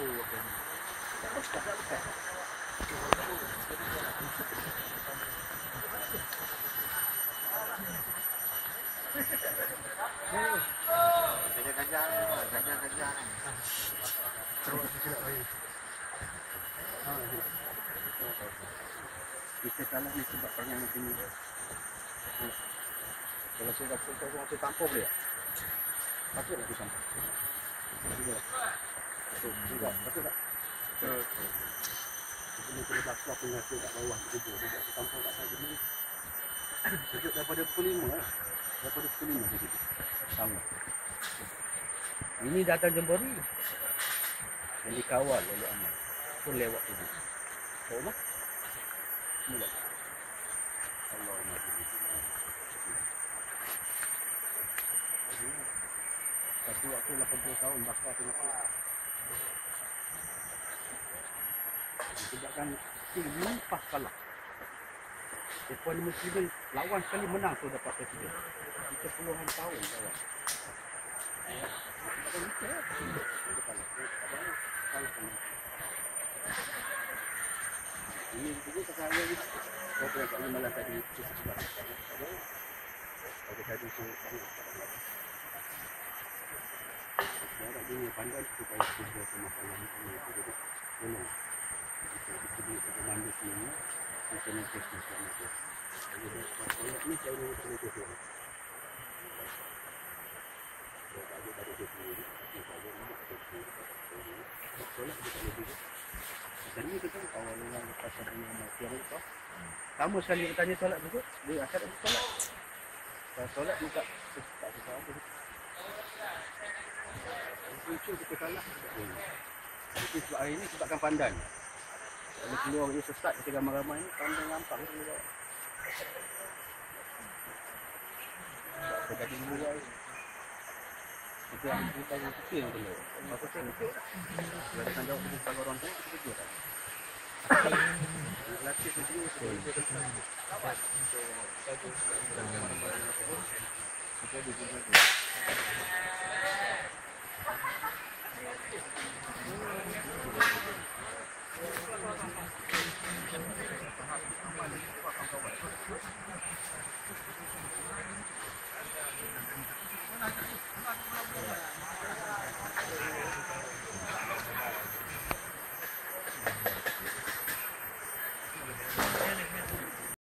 lagi. Kita salah ni sebab perangai ni. Kalau saya dapat saya masih tampar boleh tak? Patut tak saya tampar? Tidak. Tidak. Patut tak? Patut. Kita kena kat bawah kubur. Dia tak tampar kat saya ni. Sejak daripada pukul lima lah. Daripada pukul lima ke situ. Sama. Ini datang jembori. Yang dikawal oleh Amal. Pun lewat tu. Tahu tak? Mula. Allahumma Satu waktu 80 tahun bakar penyakit. Disebabkan limpah kalah. Depan Muslimin lawan sekali menang tu dapat presiden. Kita puluhan tahun kalah. Ini juga perkara ni. Kau pernah kat malam tadi tu sebab. Kalau tadi tu Orang dunia pandai itu. Ini saya nak cek itu. Pada dia sendiri, kita ada ni kita cek. Solat kita lebih dan ni kita awal orang lepas ada yang mati hari tu. Sama sekali dia tanya solat tu, dia ada solat. Kalau solat dia tak suka apa. Itu kita salah. Itu sebab hari ni sebabkan pandan. Kalau keluar dia sesat kita ramai-ramai ni pandan nampak juga. Sebab kita jadi luar. Kita kita yang kecil dulu. Masa saya kecil. Kalau ada jawab kita orang tu kita kecil kan. Latih tu dia kita kita kita